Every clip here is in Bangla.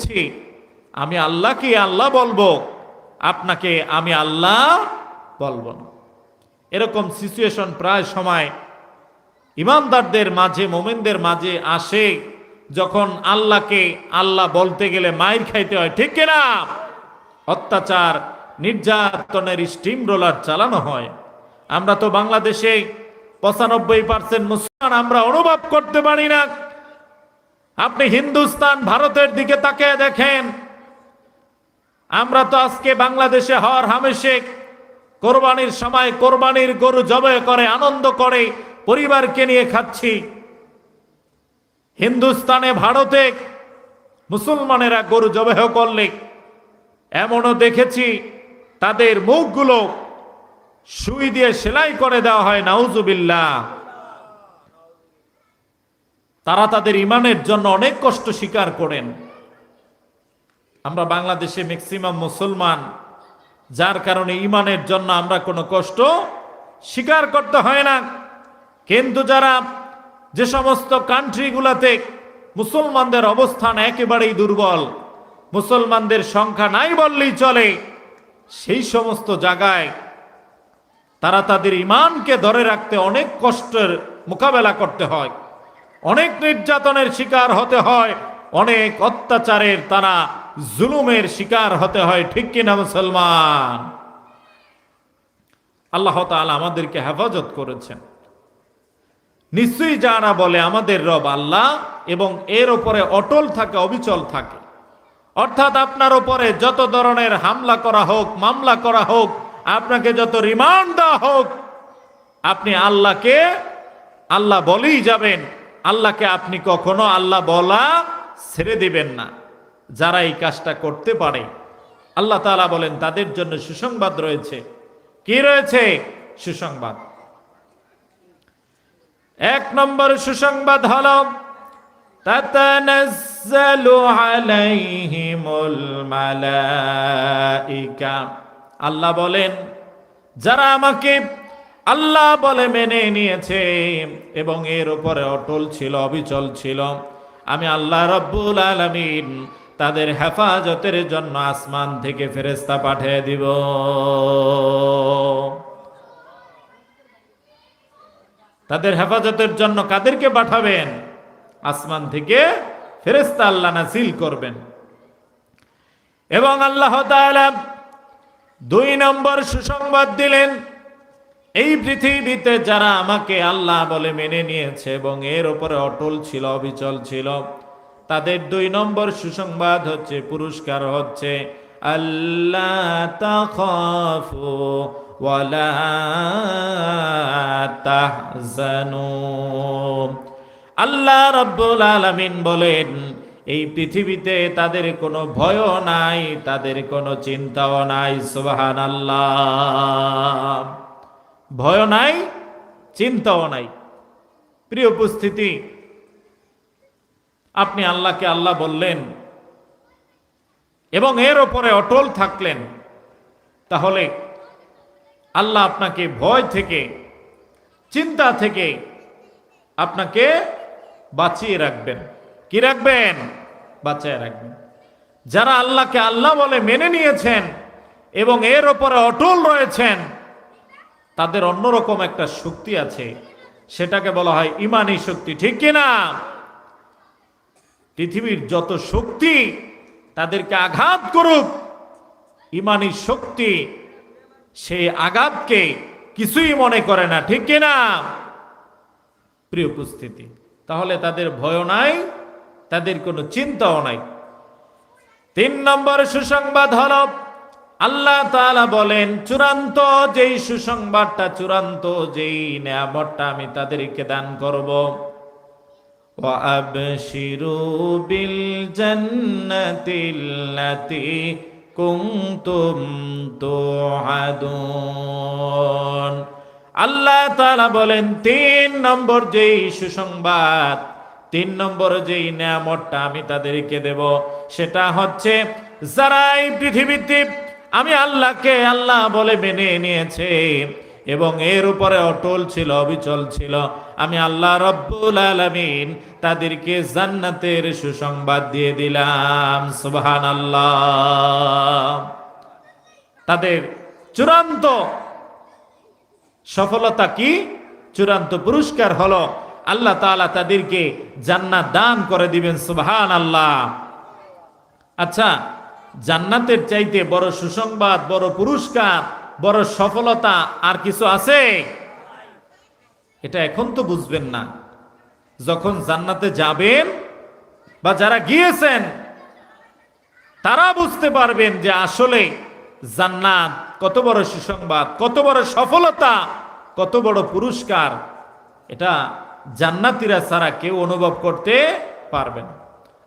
বলছি, আমি আল্লাহকে আল্লাহ বলব, আপনাকে আমি আল্লাহ বলব না। এরকম সিচুয়েশন প্রায় সময় ইমানদারদের মাঝে, মোমেনদের মাঝে আসে, যখন আল্লাহকে আল্লাহ বলতে গেলে মায়ের খাইতে হয়, ঠিক কিনা? অত্যাচার, নির্যাতনের স্টিম রোলার চালানো হয়। আমরা তো বাংলাদেশে পঁচানব্বই পার্সেন্ট মুসলমান, আমরা অনুভব করতে পারি না। আপনি হিন্দুস্তান, ভারতের দিকে তাকিয়ে দেখেন। আমরা তো আজকে বাংলাদেশে হর হামেশে কোরবানির সময় কোরবানির গরু জবে করে, আনন্দ করে, পরিবারকে নিয়ে খাচ্ছি। হিন্দুস্তানে, ভারতে মুসলমানেরা গরু জবেহ করলে, এমনও দেখেছি তাদের মুখগুলো সুই দিয়ে সেলাই করে দেওয়া হয়, নাউজুবিল্লাহ। তারা তাদের ইমানের জন্য অনেক কষ্ট স্বীকার করেন। আমরা বাংলাদেশে ম্যাক্সিমাম মুসলমান, যার কারণে ইমানের জন্য আমরা কোনো কষ্ট স্বীকার করতে হয় না। কিন্তু যারা যে সমস্ত কান্ট্রিগুলাতে মুসলমানদের অবস্থান একেবারেই দুর্বল, মুসলমানদের সংখ্যা নাই বললেই চলে, সেই সমস্ত জায়গায় তারা তাদের ইমানকে ধরে রাখতে অনেক কষ্টের মোকাবেলা করতে হয়। অনেক নির্যাতনের শিকার হতে হয়, অনেক অত্যাচারের তারা জুলুমের শিকার হতে হয়, ঠিক কিনা মুসলমান? আল্লাহ তাআলা আমাদেরকে হেফাজত করেছেন। নিশ্চয়ই যারা বলে আমাদের রব আল্লাহ এবং এর ওপরে অটল থাকে, অবিচল থাকে। অর্থাৎ আপনার ওপরে যত ধরনের হামলা করা হোক, মামলা করা হোক, আপনাকে যত রিমান্ড দেওয়া হোক, আপনি আল্লাহকে, আল্লাহ বলেই যাবেন। আল্লাহকে আপনি কখনো আল্লাহ বলা ছেড়ে দিবেন না। যারা এই কাজটা করতে পারে, আল্লাহ তাআলা বলেন, তাদের জন্য সুসংবাদ রয়েছে। কি রয়েছে? সুসংবাদ। এক নম্বর সুসংবাদ হল আল্লাহ বলেন, যারা আমাকে আল্লাহ বলে মেনে নিয়েছে এবং এর উপরে অটল ছিল, অবিচল ছিল। আমি আল্লাহ রব্বুল আলামিন তাদের হেফাজতের জন্য আসমান থেকে ফেরেস্তা পাঠিয়ে দিব। তাদের হেফাজতের জন্য কাদেরকে পাঠাবেন? আসমান থেকে ফেরেস্তা আল্লাহ নাসিল করবেন। এবং আল্লাহ দুই নম্বর সুসংবাদ দিলেন এই পৃথিবীতে যারা আমাকে আল্লাহ বলে মেনে নিয়েছে এবং এর উপরে অটল ছিল, অবিচল ছিল, তাদের দুই নম্বর সুসংবাদ হচ্ছে, পুরস্কার হচ্ছে, আল্লাহ রব্বুল আলামিন বলেন, এই পৃথিবীতে তাদের কোনো ভয় নাই, তাদের কোনো চিন্তাও নাই সুবাহান আল্লাহ ভয় নাই, চিন্তাও নাই। প্রিয় উপস্থিতি, আপনি আল্লাহকে আল্লাহ বললেন এবং এর ওপরে অটল থাকলেন, তাহলে আল্লাহ আপনাকে ভয় থেকে, চিন্তা থেকে আপনাকে বাঁচিয়ে রাখবেন। কি রাখবেন? বাঁচিয়ে রাখবেন। যারা আল্লাহকে আল্লাহ বলে মেনে নিয়েছেন এবং এর ওপরে অটল রয়েছেন তাদের অন্যরকম একটা শক্তি আছে। সেটাকে বলা হয় ইমানি শক্তি। ঠিক কিনা পৃথিবীর যত শক্তি তাদেরকে আঘাত করুক, ইমানি শক্তি সেই আঘাতকে কিছুই মনে করে না। ঠিক কিনা প্রিয় উপস্থিতি, তাহলে তাদের ভয় নাই, তাদের কোনো চিন্তাও নাই। তিন নম্বর সুসংবাদ হল আল্লাহ তাআলা বলেন চূড়ান্ত যেই সুসংবাদটা চূড়ান্ত যেই নিয়ামতটা আমি তাদেরকে দান করব وأبشروا بالجنة التي كنتم توعدون আল্লাহ তাআলা বলেন তিন নম্বর যেই সুসংবাদ তিন নম্বর যেই নিয়ামতটা আমি তাদেরকে দেব সেটা হচ্ছে যারা এই পৃথিবীতে আমি আল্লাহকে আল্লাহ বলে মেনে নিয়েছে এবং এর উপরে অটল ছিল, অবিচল ছিল। আমি আল্লাহ রব্বুল আলমিন তাদেরকে জান্নাতের সুসংবাদ দিয়ে দিলাম সুবহান আল্লাহ তাদের চূড়ান্ত সফলতা কি? চূড়ান্ত পুরস্কার হলো আল্লাহ তাআলা তাদেরকে জান্নাত দান করে দিবেন সুবহান আল্লাহ আচ্ছা জান্নাতের চাইতে বড় সুসংবাদ, বড় পুরস্কার, বড় সফলতা আর কিছু আছে? এটা এখন তো বুঝবেন না। যখন জান্নাতে যাবেন বা যারা গিয়েছেন, তারা বুঝতে পারবেন যে আসলে জান্নাত কত বড় সুসংবাদ, কত বড় সফলতা, কত বড় পুরস্কার। এটা জান্নাতিরা ছাড়া কেউ অনুভব করতে পারবেন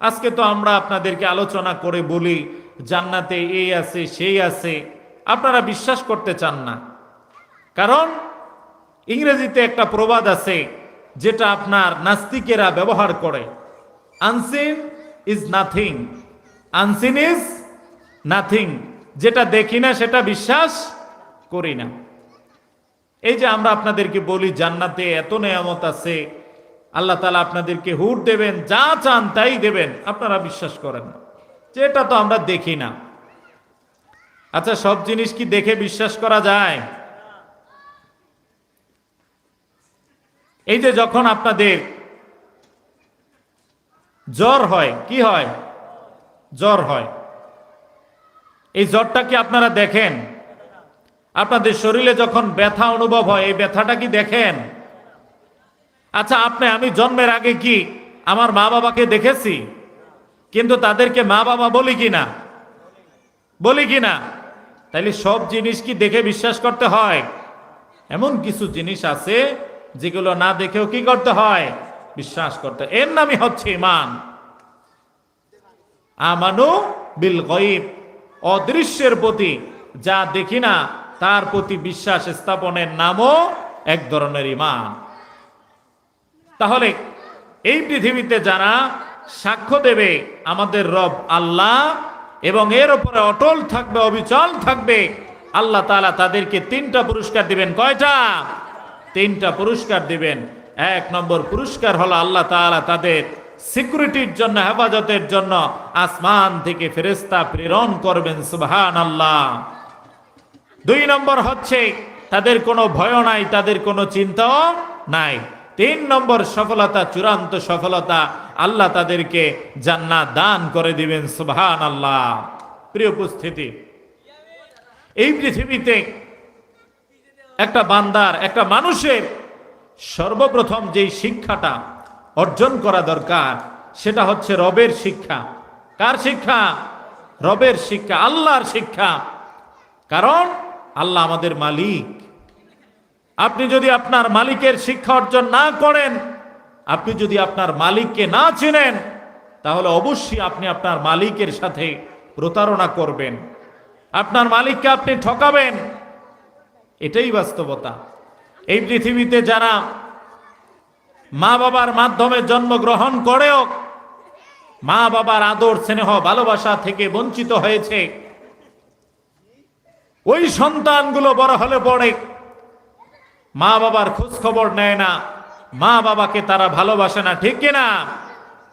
আজকে তো আমরা আপনাদেরকে আলোচনা করে বলি জান্নাতে এই আছে, সেই আছে। আপনারা বিশ্বাস করতে চান না। কারণ ইংরেজিতে একটা প্রবাদ আছে, যেটা আপনার নাস্তিকেরা ব্যবহার করে। Unseen is nothing unseen is nothing যেটা দেখি না, সেটা বিশ্বাস করি না। এই যে আমরা আপনাদেরকে বলি, জান্নাতে এত নেয়ামত আছে, আল্লাহ তালা আপনাদেরকে হুট দেবেন, যা চান তাই দেবেন। আপনারা বিশ্বাস করেন না। যে এটা তো আমরা দেখি না। আচ্ছা সব জিনিস কি দেখে বিশ্বাস করা যায়? এই যে যখন আপনাদের জ্বর হয়, কি হয়? জ্বর হয়। এই জ্বরটা কি আপনারা দেখেন? আপনাদের শরীরে যখন ব্যথা অনুভব হয়, এই ব্যথাটা কি দেখেন? আচ্ছা আপনি, আমি জন্মের আগে কি আমার মা বাবাকে দেখেছি? কিন্তু তাদেরকে মা বাবা বলি কি না বলি কি না তাইলে সব জিনিস কি দেখে বিশ্বাস করতে হয়? এমন কিছু জিনিস আছে যেগুলো না দেখেও কি করতে হয়? বিশ্বাস করতে। এর নামই হচ্ছে ইমান আমানু বিল গয়ব, অদৃশ্যের প্রতি যা দেখি না, তার প্রতি বিশ্বাস স্থাপনের নামও এক ধরনের ইমান তাহলে এই পৃথিবীতে যারা সাক্ষ্য দেবে আমাদের রব আল্লাহ, এবং এর উপরে অটল থাকবে, অবিচল থাকবে। আল্লাহ তাআলা তাদেরকে তিনটা পুরস্কার দিবেন। কয়টা? তিনটা পুরস্কার দিবেন। এক নম্বর পুরস্কার হলো আল্লাহ তাআলা তাদের সিকিউরিটির জন্য, হেফাজতের জন্য আসমান থেকে ফেরেস্তা প্রেরণ করবেন সুবহান আল্লাহ দুই নম্বর হচ্ছে, তাদের কোনো ভয় নাই, তাদের কোনো চিন্তাও নাই। তিন নম্বর সফলতা, চূড়ান্ত সফলতা আল্লাহ তাদেরকে জান্নাত দান করে দিবেন সুবহান আল্লাহ প্রিয় উপস্থিতি, এই পৃথিবীতে একটা বান্দার, একটা মানুষের সর্বপ্রথম যেই শিক্ষাটা অর্জন করা দরকার, সেটা হচ্ছে রবের শিক্ষা। কার শিক্ষা? রবের শিক্ষা, আল্লাহর শিক্ষা। কারণ আল্লাহ আমাদের মালিক। আপনি যদি আপনার মালিকের শিক্ষা অর্জন না করেন, আপনি যদি আপনার মালিককে না চেনেন, তাহলে অবশ্যই আপনি আপনার মালিকের সাথে প্রতারণা করবেন। আপনার মালিককে আপনি ঠকাবেন। এটাই বাস্তবতা। এই পৃথিবীতে যারা মা বাবার মাধ্যমে জন্মগ্রহণ করেও মা বাবার আদর, স্নেহ, ভালোবাসা থেকে বঞ্চিত হয়েছে, ওই সন্তানগুলো বড় হলে পড়ে। মা বাবার খোঁজ খবর নেয় না। মা বাবাকে তারা ভালোবাসে না, ঠিক কিনা?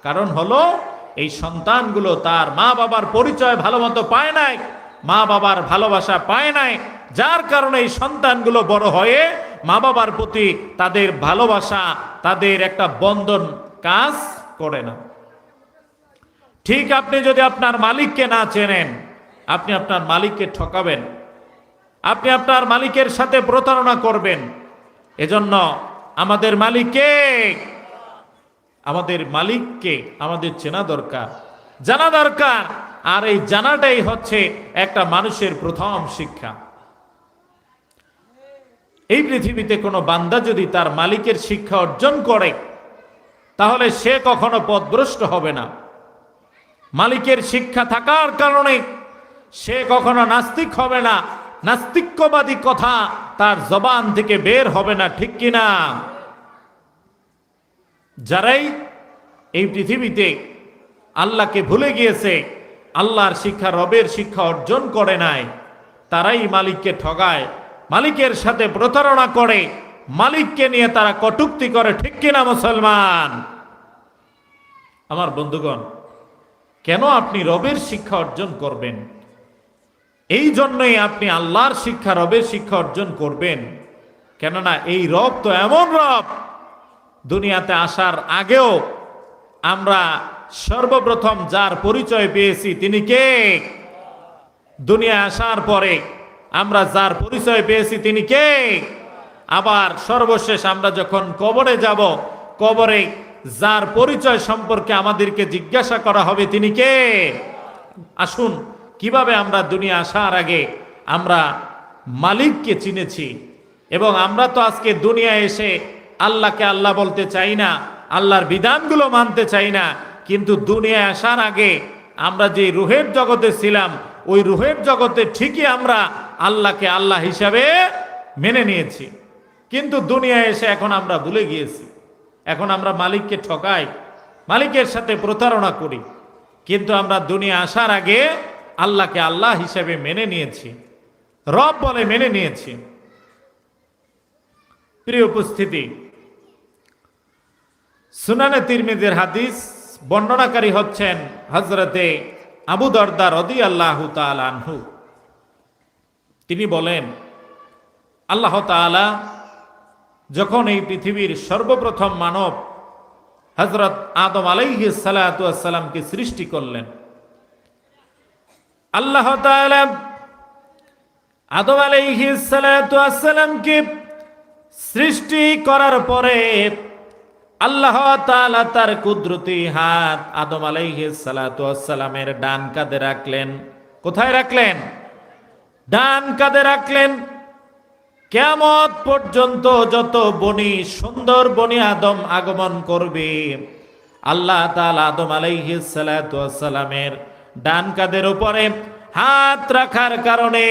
কারণ হলো, এই সন্তানগুলো তার মা বাবার পরিচয় ভালো মতো পায় নাই, মা বাবার ভালোবাসা পায় নাই। যার কারণে এই সন্তানগুলো বড় হয়ে মা বাবার প্রতি তাদের ভালোবাসা, তাদের একটা বন্ধন কাজ করে না। ঠিক আপনি যদি আপনার মালিককে না চেনেন, আপনি আপনার মালিককে ঠকাবেন। আপনি আপনার মালিকের সাথে প্রতারণা করবেন। এজন্য আমাদের মালিককে আমাদের মালিককে আমাদের চেনা দরকার, জানা দরকার। আর এই জানাটাই হচ্ছে একটা মানুষের প্রথম শিক্ষা। এই পৃথিবীতে কোনো বান্দা যদি তার মালিকের শিক্ষা অর্জন করে, তাহলে সে কখনো পথভ্রষ্ট হবে না। মালিকের শিক্ষা থাকার কারণে সে কখনো নাস্তিক হবে না। নাস্তিক্যবাদী কথা তার জবান থেকে বের হবে না, ঠিক কিনা যারাই এই পৃথিবীতে আল্লাহকে ভুলে গিয়েছে, আল্লাহর শিক্ষা, রবের শিক্ষা অর্জন করে নাই, তারাই মালিককে ঠগায়, মালিকের সাথে প্রতারণা করে, মালিককে নিয়ে তারা কটুক্তি করে, ঠিক কিনা মুসলমান? আমার বন্ধুগণ, কেন আপনি রবের শিক্ষা অর্জন করবেন? এই জন্যই আপনি আল্লাহর শিক্ষা, রবের শিক্ষা অর্জন করবেন। কেননা এই রব তো এমন রব, দুনিয়াতে আসার আগেও আমরা সর্বপ্রথম যার পরিচয় পেয়েছি তিনি কে? দুনিয়া আসার পরে আমরা যার পরিচয় পেয়েছি তিনি কে? আবার সর্বশেষ আমরা যখন কবরে যাব, কবরে যার পরিচয় সম্পর্কে আমাদেরকে জিজ্ঞাসা করা হবে তিনি কে? আসুন কীভাবে আমরা দুনিয়া আসার আগে আমরা মালিককে চিনেছি? এবং আমরা তো আজকে দুনিয়া এসে আল্লাহকে আল্লাহ বলতে চাই না, আল্লাহর বিধানগুলো মানতে চাই না, কিন্তু দুনিয়া আসার আগে আমরা যে রুহের জগতে ছিলাম, ওই রুহের জগতে ঠিকই আমরা আল্লাহকে আল্লাহ হিসাবে মেনে নিয়েছি। কিন্তু দুনিয়া এসে এখন আমরা ভুলে গিয়েছি। এখন আমরা মালিককে ঠকাই, মালিকের সাথে প্রতারণা করি। কিন্তু আমরা দুনিয়া আসার আগে আল্লাহকে আল্লাহ হিসেবে মেনে নিয়েছি, রব বলে মেনে নিয়েছি। প্রিয় উপস্থিতি, সুনানে তিরমিদের হাদিস বর্ণনাকারী হচ্ছেন হজরতে আবু দরদা রদি আল্লাহ আনহু। তিনি বলেন, আল্লাহ তাআলা যখন এই পৃথিবীর সর্বপ্রথম মানব হজরত আদম আলাইহি সালাতামকে সৃষ্টি করলেন আল্লাহ আদম আলাইহি সালাতামকে সৃষ্টি করার পরে আল্লাহ তার কুদরতি হাত আদম আলাইহি সালাতামের ডান কাঁধে রাখলেন। কোথায় রাখলেন? ডান কাঁধে রাখলেন। কেমত পর্যন্ত যত বনি, সুন্দর বনি আদম আগমন করবে, আল্লাহ তাআলা আদম আলাইহি সালামের ডান কাদের উপরে, হাত রাখার কারণে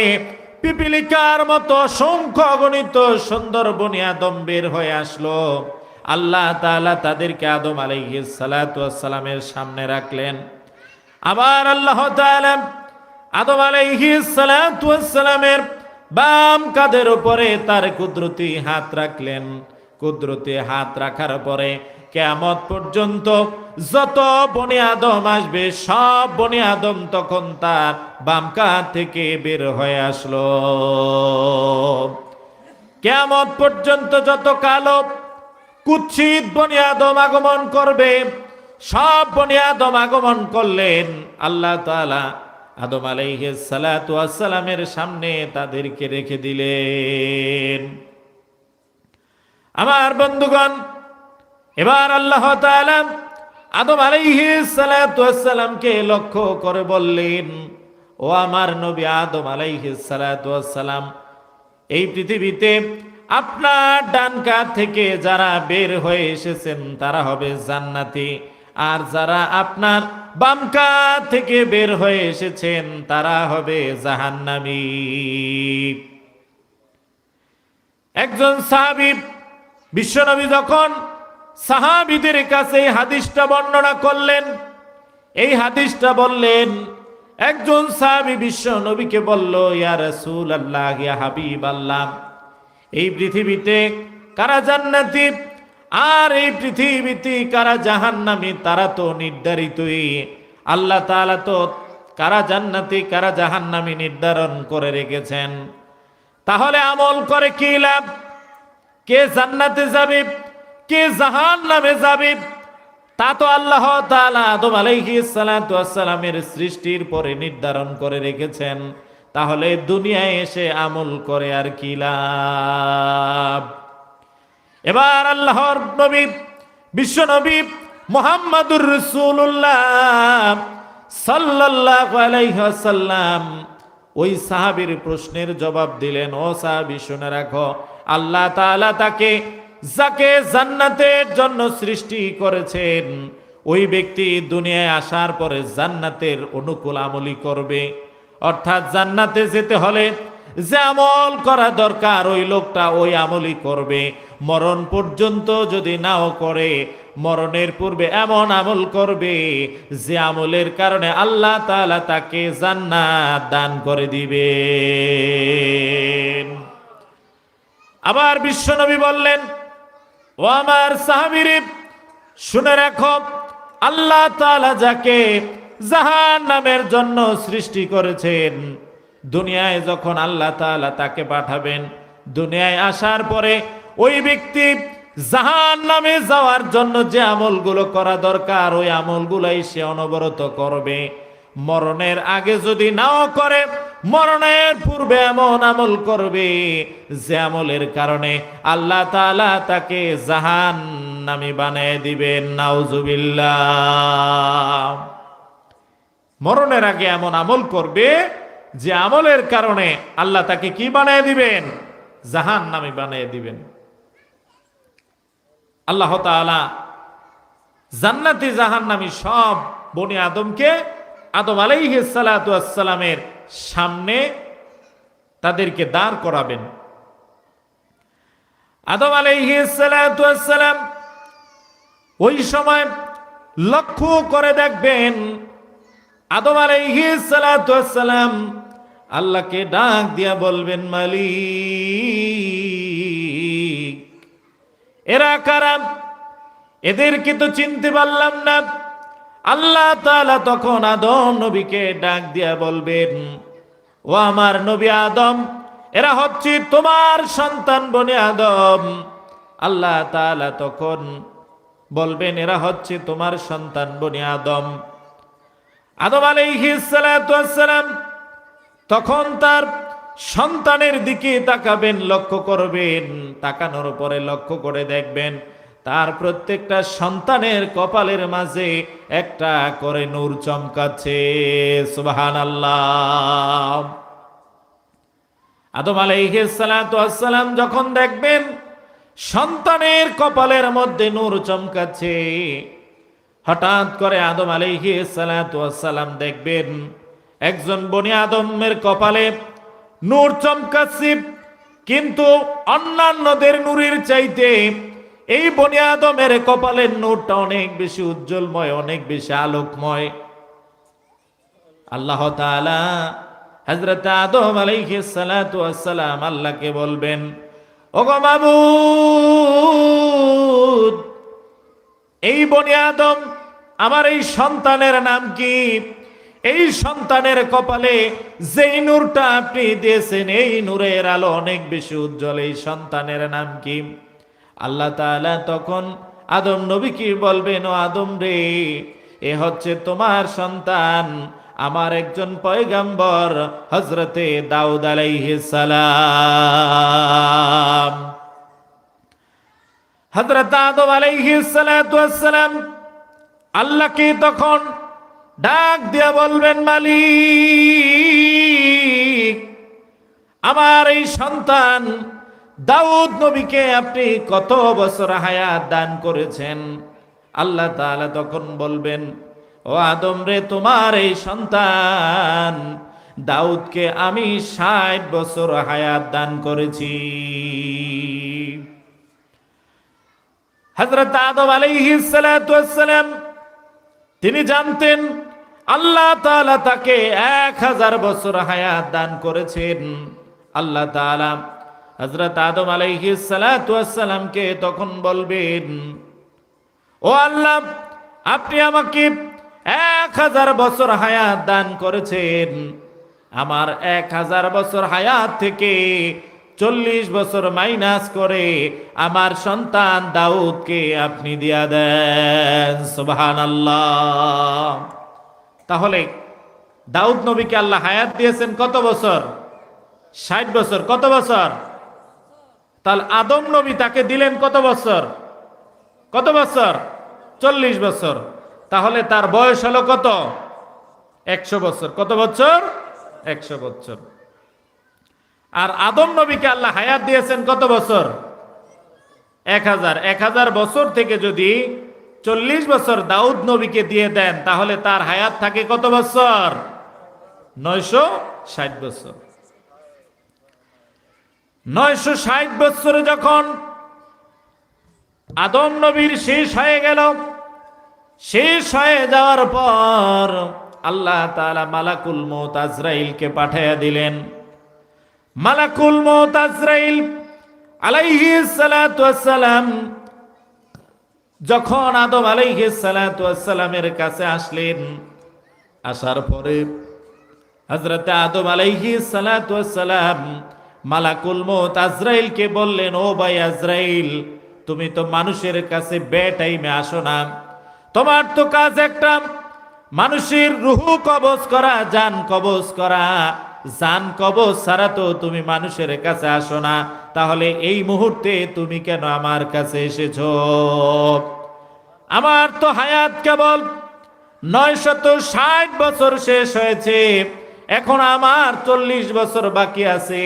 পিপিলিকার মতো অসংখ্য গণিত সুন্দর বনি আদম বের হয়ে আসলো। আল্লাহ তাআলা তাদেরকে আদম আলাইহি সালামের সামনে রাখলেন। আবার আল্লাহ আদম আলাইহি সালামের বাম কাদের উপরে তার কুদরতি হাত রাখলেন। কুদরতি হাত রাখার পরে কেমত পর্যন্ত যত বনি আদম আসবে, সব বনি আদম তখন তার বাম থেকে বের হয়ে আসলো। কেমন পর্যন্ত যত কালো কুৎসিত বনি আদম আগমন করবে, সব বনি আদম আগমন করলেন, আল্লাহ তাআলা আদম আলাইহিস সালাতু সালামের সামনে তাদেরকে রেখে দিলেন। আমার বন্ধুগণ, এবার আল্লাহ আদম আলাইহিস সালাতু সালামকে লক্ষ্য করে বললেন, ও আমার নবী আদম আলাইহিস সালাতু সালাম এই পৃথিবীতে আপনার ডান কাঁধ থেকে যারা বের হয়ে এসেছেন, তারা হবে জান্নাতি। আর যারা আপনার বাম কাঁধ থেকে বের হয়ে এসেছেন, তারা হবে জাহান্নামী। একজন সাহাবি, বিশ্বনবী যখন সাহাবিদের কাছে হাদিসটা বর্ণনা করলেন। এই হাদিসটা বললেন, একজন সাহাবি বিশ্ব নবীকে বলল, ইয়া রাসূল আল্লাহ ইয়া হাবিব আল্লাহ এই পৃথিবীতে কারা জান্নাতি? আর এই পৃথিবীতে কারা জাহান্নামী? তারা তো নির্ধারিতই। আল্লাহ তাআলা তো কারা জান্নাতি, কারা জাহান্নামী নির্ধারণ করে রেখেছেন। তাহলে আমল করে কি লাভ? কে জান্নাতে যাবে? কে জাহান নামে যাবে? তা তো আল্লাহ তাআলা আদম সৃষ্টির পরে নির্ধারণ করে রেখেছেন। তাহলে দুনিয়ায় এসে আমল করে আর কি এবার আল্লাহর নবী, বিশ্ব নবী মোহাম্মদুর রসুল্লাহ ওয়াসাল্লাম ওই সাহাবীর প্রশ্নের জবাব দিলেন, ও সাহাবী, শুনে রাখো, আল্লাহ তাকে যাকে জান্নাতের জন্য সৃষ্টি করেছেন, ওই ব্যক্তি দুনিয়ায় আসার পরে জান্নাতের অনুকূল আমলি করবে। অর্থাৎ জান্নাতে যেতে হলে যে আমল করা দরকার, ওই লোকটা ওই আমলই করবে। মরণ পর্যন্ত যদি নাও করে, মরণের পূর্বে এমন আমল করবে যে আমলের কারণে আল্লাহ তাআলা তাকে জান্নাত দান করে দিবেন। আবার বিশ্বনবী বললেন ও আমার সাহাবিরে, শুনে রাখো, আল্লাহ তালা যাকে জাহান নামের জন্য সৃষ্টি করেছেন, দুনিয়ায় যখন আল্লাহ তাআলা তাকে পাঠাবেন, দুনিয়ায় আসার পরে ওই ব্যক্তি জাহান নামে যাওয়ার জন্য যে আমলগুলো করা দরকার, ওই আমলগুলাই সে অনবরত করবে। মরণের আগে যদি নাও করে, মরণের পূর্বে এমন আমল করবে যে আমলের কারণে আল্লাহ তাআলা তাকে জাহান নামি বানিয়ে দিবেন। নাউজুবিল্লাহ। মরণের আগে এমন আমল করবে যে আমলের কারণে আল্লাহ তাকে কি বানিয়ে দিবেন? জাহান নামি বানিয়ে দিবেন। আল্লাহ তাআলা জান্নাতি জাহান্নামী সব বনি আদমকে আদম আলাইহিস সালাতু সামনে তাদেরকে দাঁড় করাবেন। আদম আসসালাম ওই সময় লক্ষ্য করে দেখবেন, আদম আসসালাম আল্লাহকে ডাক দিয়া বলবেন, মালিক, এরা কারা? এদেরকে তো চিনতে পারলাম না। আল্লাহ তালা তখন আদম নবীকে ডাক দিয়া বলবেন, ও আমার নবী আদম, এরা হচ্ছে তোমার সন্তান বনে আদম। আল্লাহ তাআলা তখন বলবেন, এরা হচ্ছে তোমার সন্তান বনে আদম। আদম আলাইহিস সালাতু ওয়াসসালাম তখন তার সন্তানের দিকে তাকাবেন, লক্ষ্য করবেন, তাকানোর পরে লক্ষ্য করে দেখবেন তার প্রত্যেকটা সন্তানের কপালের মাঝে একটা করে নূর চমকাচ্ছে। সুবাহান আল্লাহ আদম ওয়াসসালাম যখন দেখবেন সন্তানের কপালের মধ্যে নূর চমকাচ্ছে, হঠাৎ করে আদম ওয়াসসালাম দেখবেন একজন বনি আদমের কপালে নূর চমকাচ্ছে, কিন্তু অন্যান্যদের নূরের চাইতে এই বনি আদমের কপালের নূরটা অনেক বেশি উজ্জ্বলময়, অনেক বেশি আলোকময়। আল্লাহ তাআলা আদম আলাইহিস সালাতু আল্লাহকে বলবেন, ওগো মাবুদ, এই বনি আদম, আমার এই সন্তানের নাম কি? এই সন্তানের কপালে যেই নূরটা আপনি দিয়েছেন, এই নূরের আলো অনেক বেশি উজ্জ্বল, এই সন্তানের নাম কি? আল্লাহ তাআলা তখন আদম নবী কি বলবেন, ও আদম রে, এ হচ্ছে তোমার সন্তান, আমার একজন পয়গাম্বর হজরতে দাউদ সালাম। হজরত আদম ওয়াসসালাম আল্লাহকে তখন ডাক দিয়া বলবেন, মালিক, আমার এই সন্তান দাউদ নবীকে আপনি কত বছর হায়াত দান করেছেন? আল্লাহ তাআলা তখন বলবেন, ও আদম রে, তোমার এই সন্তান দাউদকে আমি ষাট বছর হায়াত দান করেছি। হজরত আদম আলাইহিস সালাতু ওয়াসসালাম তিনি জানতেন আল্লাহ তাআলা তাকে এক হাজার বছর হায়াত দান করেছেন। আল্লাহ তাআলা হজরত আদম আলাইহি সালাতু ওয়াসসালামকে তখন বলবেন, ও আল্লাহ, আপনি আমাকে এক হাজার বছর হায়াত দান করেছেন। আমার এক হাজার বছর হায়াত থেকে চল্লিশ বছর মাইনাস করে আমার সন্তান দাউদকে আপনি দিয়া দেন। সুবহান আল্লাহ তাহলে দাউদ নবীকে আল্লাহ হায়াত দিয়েছেন কত বছর? ষাট বছর। কত বছর? তাহলে আদম নবী তাকে দিলেন কত বছর? কত বছর? চল্লিশ বছর। তাহলে তার বয়স হলো কত? একশো বছর। কত বছর? একশো বছর। আর আদম নবীকে আল্লাহ হায়াত দিয়েছেন কত বছর? এক হাজার। এক হাজার বছর থেকে যদি চল্লিশ বছর দাউদ নবীকে দিয়ে দেন, তাহলে তার হায়াত থাকে কত বছর? নয়শো ষাট বছর। নয়শো ষাট বছরে যখন আদম নবীর শেষ হয়ে গেল, শেষ হয়ে যাওয়ার পর আল্লাহ তালা মালাকুল মৌত আজরাইলকে পাঠাইয়া দিলেন। মালাকুল মৌত আজরাইল আলাইহি সালাম যখন আদম আলাইহি সালামের কাছে আসলেন, আসার পরে হজরতে আদম আলাইহি সালাম মালাকুল মত আজরাইলকে বললেন, ও ভাই আজরাইল, তুমি তো মানুষের কাছে বে টাইমে আসো না। তোমার তো কাজ একটা, মানুষের রুহু কবজ করা, জান কবজ করা। জান কবজ ছাড়া তো তুমি মানুষের কাছে আসো না। তাহলে এই মুহূর্তে তুমি কেন আমার কাছে এসেছ? আমার তো হায়াত কেবল নয় শত ষাট বছর শেষ হয়েছে। এখন আমার চল্লিশ বছর বাকি আছে।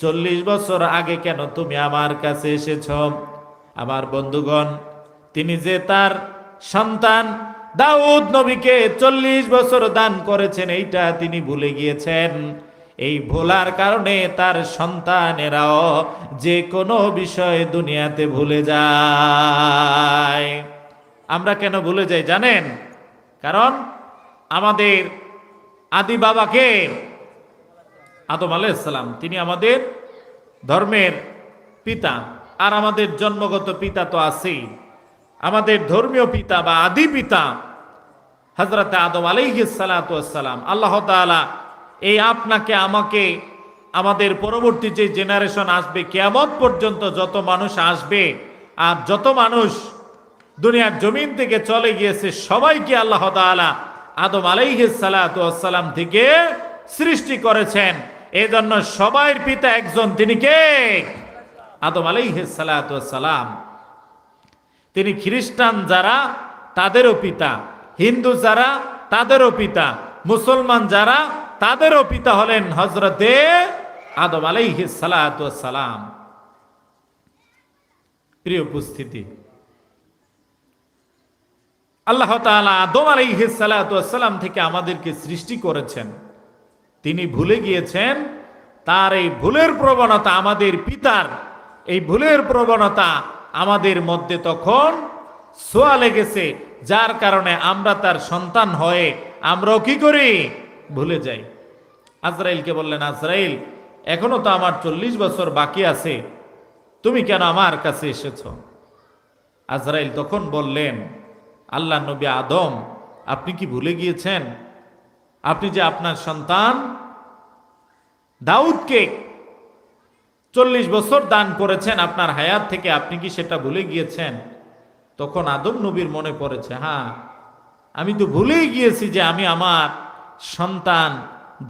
চল্লিশ বছর আগে কেন তুমি আমার কাছে এসেছ? আমার বন্ধুগণ, তিনি যে তার সন্তান দাউদ নবীকে চল্লিশ বছর দান করেছেন, এইটা তিনি ভুলে গিয়েছেন। এই ভোলার কারণে তার সন্তানেরাও যে কোনো বিষয় দুনিয়াতে ভুলে যায়। আমরা কেন ভুলে যাই জানেন? কারণ আমাদের আদি বাবাকে আদম আলাইসালাম তিনি আমাদের ধর্মের পিতা। আর আমাদের জন্মগত পিতা তো আছেই। আমাদের ধর্মীয় পিতা বা আদি পিতা হজরত আদম আলাইসালাম আল্লাহ তাআলা এই আপনাকে, আমাকে, আমাদের পরবর্তী যে জেনারেশন আসবে, কেয়ামত পর্যন্ত যত মানুষ আসবে আর যত মানুষ দুনিয়ার জমিন থেকে চলে গিয়েছে, সবাইকে আল্লাহ তাআলা আদম আলাইহিসালাম থেকে সৃষ্টি করেছেন। এই জন্য সবাইয়ের পিতা একজন, তিনি কে? আদম আলাইহিসালাম তিনি খ্রিস্টান যারা, তাদেরও পিতা। হিন্দু যারা, তাদেরও পিতা। মুসলমান যারা, তাদেরও পিতা হলেন হজরতে আদম আলাইহিসালাম প্রিয় উপস্থিতি, আল্লাহ তাআলা আদম আলাইহিসালাম থেকে আমাদেরকে সৃষ্টি করেছেন। তিনি ভুলে গিয়েছেন, তার এই ভুলের প্রবণতা আমাদের পিতার, এই ভুলের প্রবণতা আমাদের মধ্যে তখন সোয়া লেগেছে, যার কারণে আমরা তার সন্তান হয়ে আমরাও কি করি? ভুলে যাই। আজরাইলকে বললেন, আজরাইল, এখনও তো আমার চল্লিশ বছর বাকি আছে, তুমি কেন আমার কাছে এসেছ? আজরাইল তখন বললেন, আল্লাহ নবী আদম, আপনি কি ভুলে গিয়েছেন? আপনি যে আপনার সন্তান দাউদকে চল্লিশ বছর দান করেছেন আপনার হায়াত থেকে, আপনি কি সেটা ভুলে গিয়েছেন? তখন আদম নবীর মনে পড়েছে হ্যাঁ আমি তো ভুলেই গিয়েছি যে আমি আমার সন্তান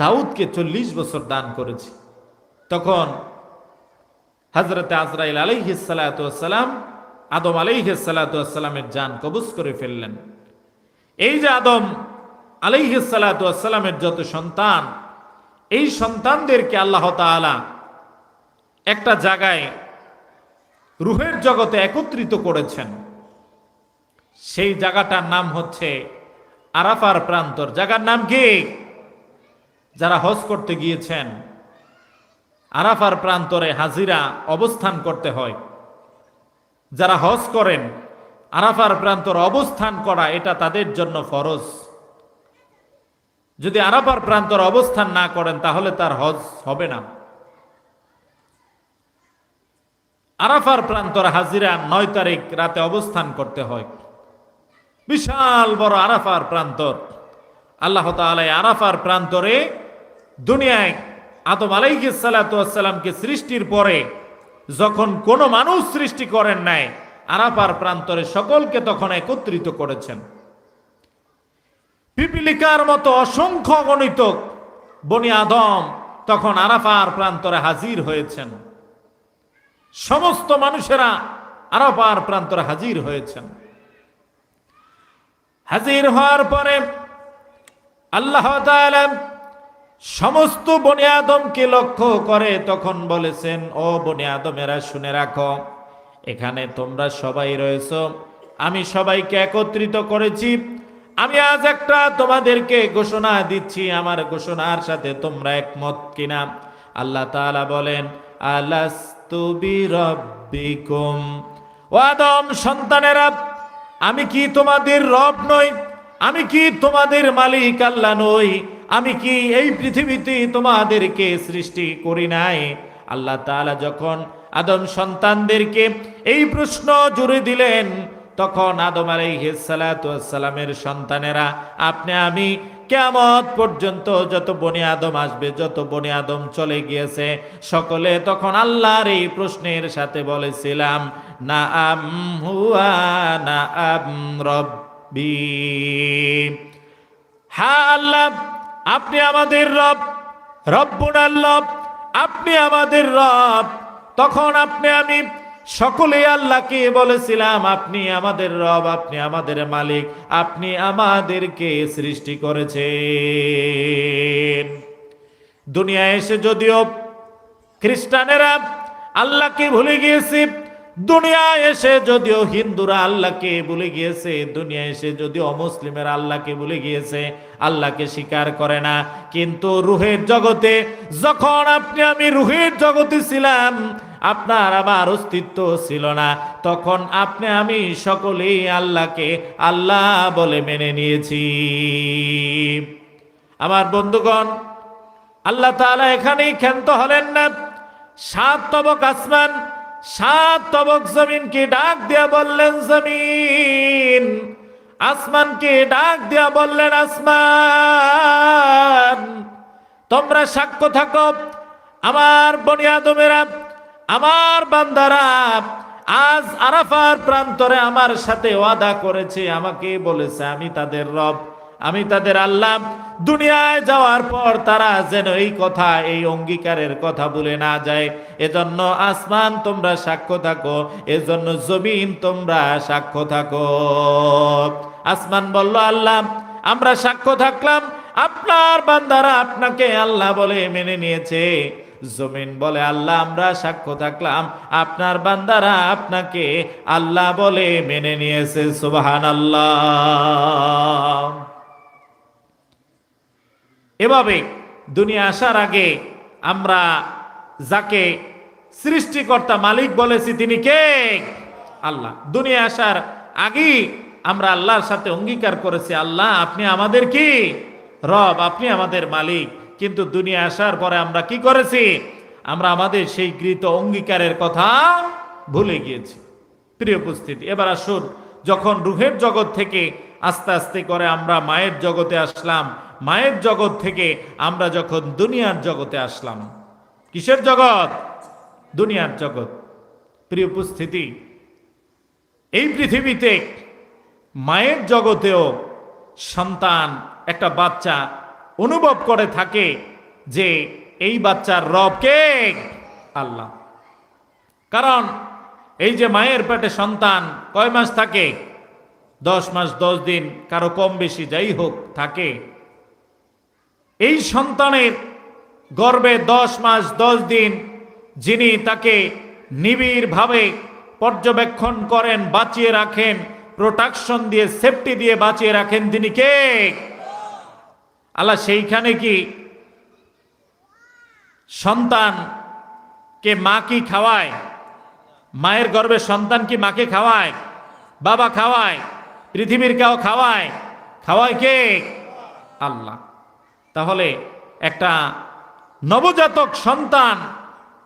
দাউদকে চল্লিশ বছর দান করেছি। তখন হজরত আজরাইল আলাইহিসালাম আদম আলাইহিসালামের যান কবুজ করে ফেললেন। এই যে আদম আলাইহিসালামের যত সন্তান, এই সন্তানদেরকে আল্লাহ তাআলা একটা জায়গায় রুহের জগতে একত্রিত করেছেন। সেই জায়গাটার নাম হচ্ছে আরাফার প্রান্তর। জায়গার নাম কি? যারা হজ করতে গিয়েছেন, আরাফার প্রান্তরে হাজিরা অবস্থান করতে হয়। যারা হজ করেন, আরাফার প্রান্তর অবস্থান করা এটা তাদের জন্য ফরজ। যদি আরাফার প্রান্তর অবস্থান না করেন, তাহলে তার হজ হবে না। আরাফার প্রান্তর হাজিরা নয় তারিখ রাতে অবস্থান করতে হয়। বিশাল বড় আরাফার প্রান্তর। আল্লাহ তালাই আরাফার প্রান্তরে দুনিয়ায় আদম আলাইসালামকে সৃষ্টির পরে যখন কোনো মানুষ সৃষ্টি করেন নাই, আরাফার প্রান্তরে সকলকে তখন একত্রিত করেছেন। পিপিলিকার মতো অসংখ্য গণিত বনি আদম তখন আরাফার প্রান্তরে হাজির হয়েছেন। সমস্ত মানুষেরা আরাফার প্রান্তরে হাজির হয়েছেন। হাজির হওয়ার পরে আল্লাহ সমস্ত বনে আদমকে লক্ষ্য করে তখন বলেছেন, ও বনে আদমেরা, শুনে রাখো, এখানে তোমরা সবাই রয়েছ। আমি সবাইকে একত্রিত করেছি আমি আজ একটা তোমাদেরকে ঘোষণা দিচ্ছি, আমার ঘোষণার সাথে তোমরা একমত কিনা? আল্লাহ তাআলা বলেন, আলাস্তু বিরব্বিকুম। আমি কি তোমাদের রব নই? আমি কি তোমাদের মালিক আল্লাহ নই? আমি কি এই পৃথিবীতে তোমাদেরকে সৃষ্টি করি নাই? আল্লাহ তাআলা যখন আদম সন্তানদেরকে এই প্রশ্ন জুড়ে দিলেন তখন আদম আলাইহিসসালামের সন্তানেরা, আপনি, আমি কেমত পর্যন্ত যত বনি আদম আসবে, যত বনে আদম চলে গিয়েছে, সকলে তখন আল্লাহর এই প্রশ্নের সাথে বলেছিলাম, না আম হুয়া, না আম রব্বি। হ্যাঁ আল্লাহ, আপনি আমাদের রব রব্বুল আল্লাহ আপনি আমাদের রব। তখন আপনি, আমি সকলে আল্লাহকে বলেছিলাম, আপনি আমাদের রব, আপনি আমাদের মালিক, আপনি আমাদেরকে সৃষ্টি করেছেন। দুনিয়া এসে যদিও খ্রিস্টানেরা আল্লাহকে ভুলে গিয়েছে দুনিয়া এসে যদিও হিন্দুরা আল্লাহকে ভুলে গিয়েছে দুনিয়া এসে যদিও অমুসলিমের আল্লাহকে ভুলে গিয়েছে, আল্লাহকে স্বীকার করে না। কিন্তু রুহের জগতে, যখন আপনি, আমি রুহের জগতে ছিলাম আপনার আমার অস্তিত্ব ছিল না। তখন আপনি, আমি সকলেই আল্লাহকে আল্লাহ বলে মেনে নিয়েছি। আমার বন্ধুগণ, আল্লাহ তাআলা এখানেই ক্ষান্ত হলেন না। সাত তবক আসমান, সাত তবক জমিনকে ডাক দিয়া বললেন, জমিন। আসমানকে ডাক দিয়া বললেন, আসমান। তোমরা সাক্ষ্য থাকো। আমার বনি আমার বান্দারা, আজ আরাফার প্রান্তরে আমার সাথে ওয়াদা করেছে, আমাকে বলেছে, আমি তাদের রব, আমি তাদের আল্লাহ। দুনিয়ায় যাওয়ার পর তারা যেন এই কথা, এই অঙ্গীকারের কথা বলে না যায়। এজন্য আসমান তোমরা সাক্ষ্য থাকো, এজন্য জমিন তোমরা সাক্ষ্য থাকো। আসমান বলল, আল্লাহ, আমরা সাক্ষ্য থাকলাম। আপনার বান্দারা আপনাকে আল্লাহ বলে মেনে নিয়েছে। জমিন বলে, আল্লাহ, আমরা সাক্ষ্য থাকলাম। আপনার বান্দারা আপনাকে আল্লাহ বলে মেনে নিয়েছে সুবাহান আল্লাহ এভাবে দুনিয়া আসার আগে আমরা যাকে সৃষ্টিকর্তা মালিক বলেছি, তিনি কে? আল্লাহ। দুনিয়া আসার আগেই আমরা আল্লাহর সাথে অঙ্গীকার করেছি, আল্লাহ, আপনি আমাদের কি? রব, আপনি আমাদের মালিক। কিন্তু দুনিয়া আসার পরে আমরা কি করেছি? আমরা আমাদের সেই গৃহীত অঙ্গীকারের কথা ভুলে গিয়েছি। প্রিয় উপস্থিতি, এবার আসুন, যখন রুহের জগৎ থেকে আস্তে আস্তে করে আমরা মায়ের জগতে আসলাম, মায়ের জগৎ থেকে আমরা যখন দুনিয়ার জগতে আসলাম, কিসের জগৎ? দুনিয়ার জগৎ। প্রিয় উপস্থিতি, এই পৃথিবীতে মায়ের জগতেও সন্তান, একটা বাচ্চা অনুভব করে থাকে যে এই বাচ্চার রব কে? আল্লাহ। কারণ এই যে মায়ের পেটে সন্তান কয় মাস থাকে? দশ মাস, দশ দিন, কারও কম বেশি যাই হোক, থাকে। এই সন্তানের গর্বে দশ মাস, দশ দিন যিনি তাকে নিবিড়ভাবে পর্যবেক্ষণ করেন, বাঁচিয়ে রাখেন, প্রোটাকশন দিয়ে, সেফটি দিয়ে বাঁচিয়ে রাখেন, তিনি কে? আল্লাহ সেইখানে কি সন্তানকে মা কি খাওয়ায়? মায়ের গর্ভে সন্তান কি মাকে খাওয়ায়? বাবা খাওয়ায়? পৃথিবীর কেউ খাওয়ায়? খাওয়ায় কে? আল্লাহ। তাহলে একটা নবজাতক সন্তান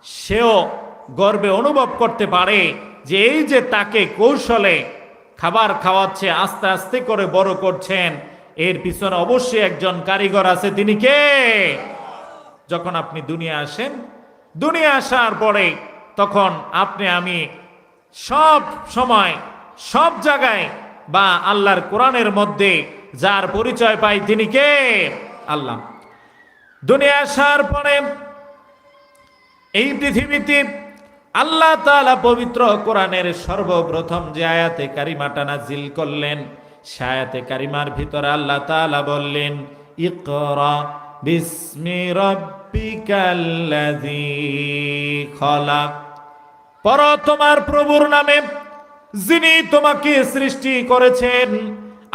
সেও গর্বে অনুভব করতে পারে যে এই যে তাকে কৌশলে খাবার খাওয়াচ্ছে, আস্তে আস্তে করে বড় করছেন। এর পিছনে অবশ্যই একজন কারিগর আছে। তিনি কে? যখন আপনি দুনিয়া আসেন, দুনিয়া আসার পরে তখন আপনি, আমি সব সময়, সব জায়গায় বা আল্লাহর কোরআনের মধ্যে যার পরিচয় পাই, তিনি কে? আল্লাহ। দুনিয়া আসার পরে এই পৃথিবীতে আল্লাহ তাআলা পবিত্র কোরআনের সর্বপ্রথম যে আয়াতে কারিমাটা নাজিল করলেন সে আয়াতে কারিমার ভিতরে আল্লাহ তালা বললেন, ইকরা বিসমি রাব্বিকাল্লাযী খলাক। পর তোমার প্রভুর নামে, যিনি তোমাকে সৃষ্টি করেছেন।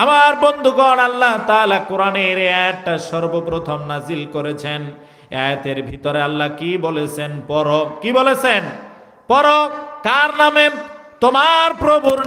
আমার বন্ধুগণ, আল্লাহ তাআলা কোরআনের আয়াতটা সর্বপ্রথম নাজিল করেছেন। আয়াতের ভিতরে আল্লাহ কি বলেছেন? পর কি বলেছেন? পর কার নামে? তোমার প্রভুর